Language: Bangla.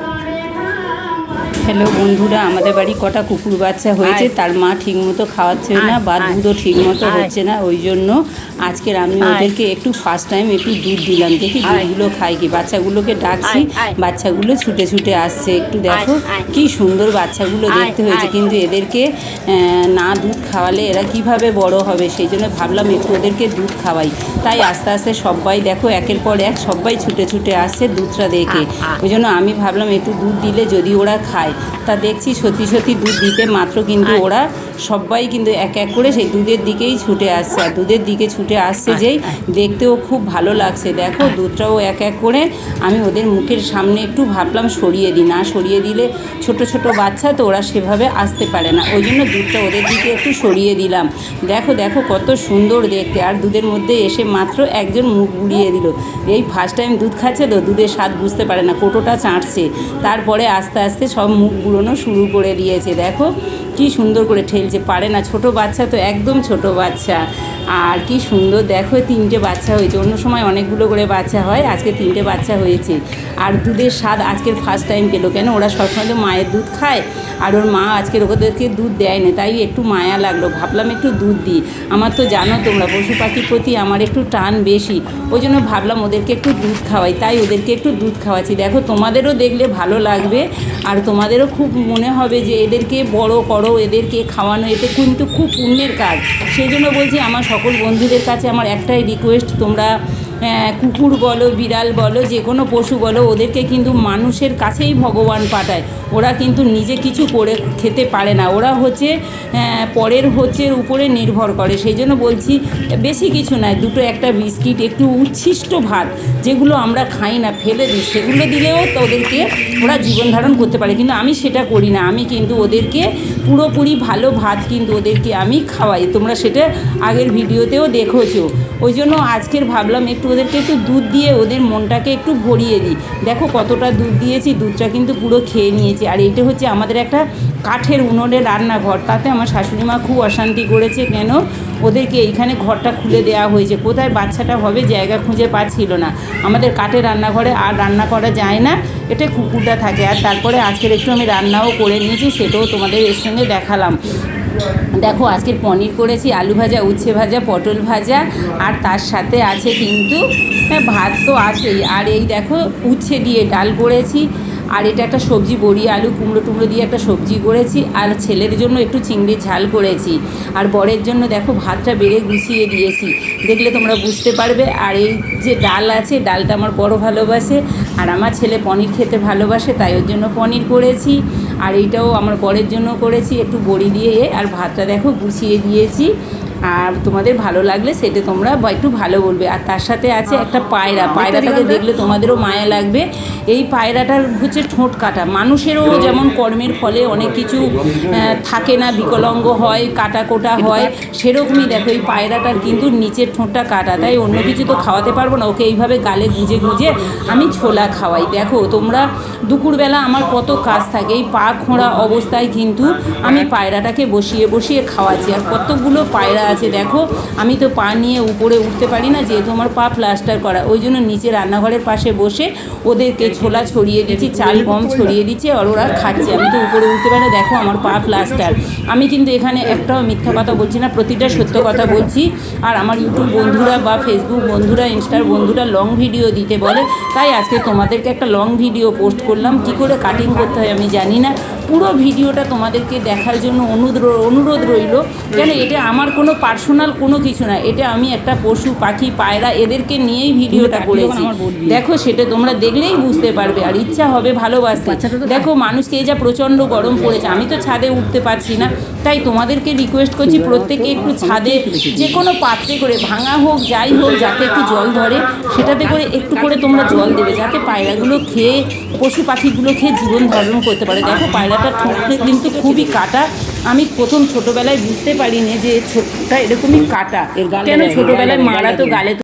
தானே হ্যালো বন্ধুরা আমাদের বাড়ি কটা কুকুর বাচ্চা হয়েছে তার মা ঠিক মতো খাওয়াচ্ছে না বা দুধও ঠিক মতো হচ্ছে না ওই জন্য আজকের আমি ওদেরকে একটু ফার্স্ট টাইম একটু দুধ দিলাম দেখি দুধগুলো খায় কি? বাচ্চাগুলোকে ডাকছি বাচ্চাগুলো ছুটে ছুটে আসছে একটু দেখো কি সুন্দর বাচ্চাগুলো দেখতে হয়েছে কিন্তু এদেরকে না দুধ খাওয়ালে এরা কীভাবে বড় হবে? সেই জন্য ভাবলাম একটু ওদেরকে দুধ খাওয়াই। তাই আস্তে আস্তে সবাই দেখো একের পর এক সবাই ছুটে ছুটে আসছে দুধটা দেখে। ওই জন্য আমি ভাবলাম একটু দুধ দিলে যদি ওরা খায় তা দেখছি সত্যি সত্যি দুধ দিতে মাত্র কিন্তু ওরা সবাই কিন্তু এক এক করে সেই দুধের দিকেই ছুটে আসছে। আর দুধের দিকে ছুটে আসছে যেই দেখতেও খুব ভালো লাগছে। দেখো দুধটাও এক এক করে আমি ওদের মুখের সামনে একটু ভাবলাম সরিয়ে দিই। না সরিয়ে দিলে ছোট ছোট বাচ্চা তো ওরা সেভাবে আসতে পারে না। ওই জন্য দুধটা ওদের দিকে একটু সরিয়ে দিলাম। দেখো দেখো কত সুন্দর দেখতে। আর দুধের মধ্যে এসে মাত্র একজন মুখ বুলিয়ে দিল। এই ফার্স্ট টাইম দুধ খাচ্ছে তো দুধের স্বাদ বুঝতে পারে না। কোটোটা চাটছে। তারপরে আস্তে আস্তে সব মুখ বুলোনো শুরু করে দিয়েছে। দেখো, কি সুন্দর করে ঠেলছে। পারে না, ছোট বাচ্চা তো একদম ছোট বাচ্চা। আর কি সুন্দর, দেখো তিনটে বাচ্চা হয়েছে। অন্য সময় অনেকগুলো করে বাচ্চা হয়, আজকে তিনটে বাচ্চা হয়েছে। আর দুধের স্বাদ আজকের ফার্স্ট টাইম পেল। কেন? ওরা সবসময় তো মায়ের দুধ খায়। আর ওর মা আজকের ওদেরকে দুধ দেয় না তাই একটু মায়া লাগল। ভাবলাম একটু দুধ দিই। আমার তো জানো তোমরা, পশু পাখির প্রতি আমার একটু টান বেশি। ওই জন্য ভাবলাম ওদেরকে একটু দুধ খাওয়াই। তাই ওদেরকে একটু দুধ খাওয়াচ্ছি। দেখো, তোমাদেরও দেখলে ভালো লাগবে। আর তোমাদেরও খুব মনে হবে যে এদেরকে বড় করো, এদেরকে খাওয়ানো, এতে কিন্তু খুব পুণ্যের কাজ। সেই জন্য বলছি, আমার সকল বন্ধুদের কাছে আমার একটাই রিকোয়েস্ট তোমরা কুকুর বলো, বিড়াল বলো, যে কোনো পশু বলো, ওদেরকে কিন্তু মানুষের কাছেই ভগবান পাঠায়। ওরা কিন্তু নিজে কিছু করে খেতে পারে না। ওরা হচ্ছে পরের হচ্ছে উপরে নির্ভর করে। সেই জন্য বলছি, বেশি কিছু নয়, দুটো একটা বিস্কিট, একটু উচ্ছিষ্ট ভাত, যেগুলো আমরা খাই না, ফেলে দিই, সেগুলো দিলেও তো ওদেরকে ওরা জীবন ধারণ করতে পারে। কিন্তু আমি সেটা করি না। আমি কিন্তু ওদেরকে পুরোপুরি ভালো ভাত কিন্তু ওদেরকে আমি খাওয়াই। তোমরা সেটা আগের ভিডিওতেও দেখেছ। ওই জন্য আজকের ভাবলাম একটু ওদেরকে একটু দুধ দিয়ে ওদের মনটাকে একটু ভরিয়ে দিই। দেখো কতটা দুধ দিয়েছি, দুধটা কিন্তু পুরো খেয়ে নিয়েছি। আর এটা হচ্ছে আমাদের একটা কাঠের উনুনের রান্নাঘর। তাতে আমার শাশুড়ি মা খুব অশান্তি করেছে কেন? ওদেরকে এইখানে ঘরটা খুলে দেওয়া হয়েছে। কোথায় বাচ্চাটা হবে জায়গা খুঁজে পাচ্ছিল না। আমাদের কাঠের রান্নাঘরে আর রান্না করা যায় না। এটা কুকুরটা থাকে। আর তারপরে আজকের একটু আমি রান্নাও করে নিয়েছি, সেটাও তোমাদের এর সঙ্গে দেখালাম। দেখো আজকের পনির করেছি আলু ভাজা উচ্ছে ভাজা পটল ভাজা আর তার সাথে আছে কিন্তু হ্যাঁ, ভাত তো আছেই। আর এই দেখো উচ্ছে দিয়ে ডাল করেছি। আর এটা একটা সবজি, বড়ি, আলু, কুমড়ো টুমড়ো দিয়ে একটা সবজি করেছি। আর ছেলের জন্য একটু চিংড়ির ঝাল করেছি। আর বরের জন্য দেখো ভাতটা বেড়ে গুছিয়ে দিয়েছি। দেখলে তোমরা বুঝতে পারবে। আর এই যে ডাল আছে, ডালটা আমার বড় ভালোবাসে। আর আমার ছেলে পনির খেতে ভালোবাসে, তাই ওর জন্য পনির করেছি। আর এইটাও আমার বরের জন্য করেছি। একটু বড়ি দিয়ে আর ভাতটা দেখো গুছিয়ে দিয়েছি। আর তোমাদের ভালো লাগলে সেটা তোমরা একটু ভালো বলবে। আর তার সাথে আছে একটা পায়রা। পায়রাটাকে দেখলে তোমাদেরও মায়া লাগবে। এই পায়রাটার হচ্ছে ঠোঁট কাটা। মানুষেরও যেমন কর্মের ফলে অনেক কিছু থাকে না বিকলাঙ্গ হয় কাটা কোটা হয় সেরকমই দেখো এই পায়রাটার কিন্তু নিচের ঠোঁটটা কাটা। তাই অন্য কিছু তো খাওয়াতে পারব না। ওকে এইভাবে গালে গুঁজে গুজে আমি ছোলা খাওয়াই। দেখো তোমরা দুপুরবেলা আমার কত কাজ থাকে। এই পা খোঁড়া অবস্থায় কিন্তু আমি পায়রাটাকে বসিয়ে বসিয়ে খাওয়াচ্ছি। আর কতগুলো পায়রা আছে, দেখো। আমি তো পা নিয়ে উপরে উঠতে পারি না, যেহেতু আমার পা প্লাস্টার করা। ওই জন্য নিচে রান্নাঘরের পাশে বসে ওদেরকে ছোলা ছড়িয়ে দিচ্ছি, চাল গম ছড়িয়ে দিচ্ছে, আর ওরা খাচ্ছে। আমি তো উপরে উঠতে পারি না, দেখো আমার পা প্লাস্টার। আমি কিন্তু এখানে একটাও মিথ্যা কথা বলছি না, প্রতিটা সত্য কথা বলছি। আর আমার ইউটিউব বন্ধুরা বা ফেসবুক বন্ধুরা, ইনস্টার বন্ধুরা লং ভিডিও দিতে বলে। তাই আজকে তোমাদেরকে একটা লং ভিডিও পোস্ট করলাম। কী করে কাটিং করতে হয় আমি জানি না। পুরো ভিডিওটা তোমাদেরকে দেখার জন্য অনুরোধ অনুরোধ রইল। কেন এটা আমার কোনো পার্সোনাল কোনো কিছু না। এটা আমি একটা পশু পাখি পায়রা এদেরকে নিয়েই ভিডিওটা করেছি। দেখো সেটা তোমরা দেখলেই বুঝতে পারবে। আর ইচ্ছা হবে ভালোবাসতে। দেখো মানুষকে এই যা প্রচণ্ড গরম পড়েছে আমি তো ছাদে উঠতে পারছি না। তাই তোমাদেরকে রিকোয়েস্ট করছি প্রত্যেকে একটু ছাদে যে কোনো পাত্রে করে ভাঙা হোক যাই হোক যাতে একটু জল ধরে সেটাতে করে একটু করে তোমরা জল দেবে যাতে পায়রাগুলো খেয়ে পশু পাখিগুলো খেয়ে জীবন ধারণ করতে পারে। দেখো পায়রাটার ঠোঁটটা কিন্তু খুবই কাটা। আমি প্রথম ছোটবেলায় বুঝতে পারিনি যে ছোটটা এরকমই কাটা। কেন ছোটবেলায় মারা তো গালে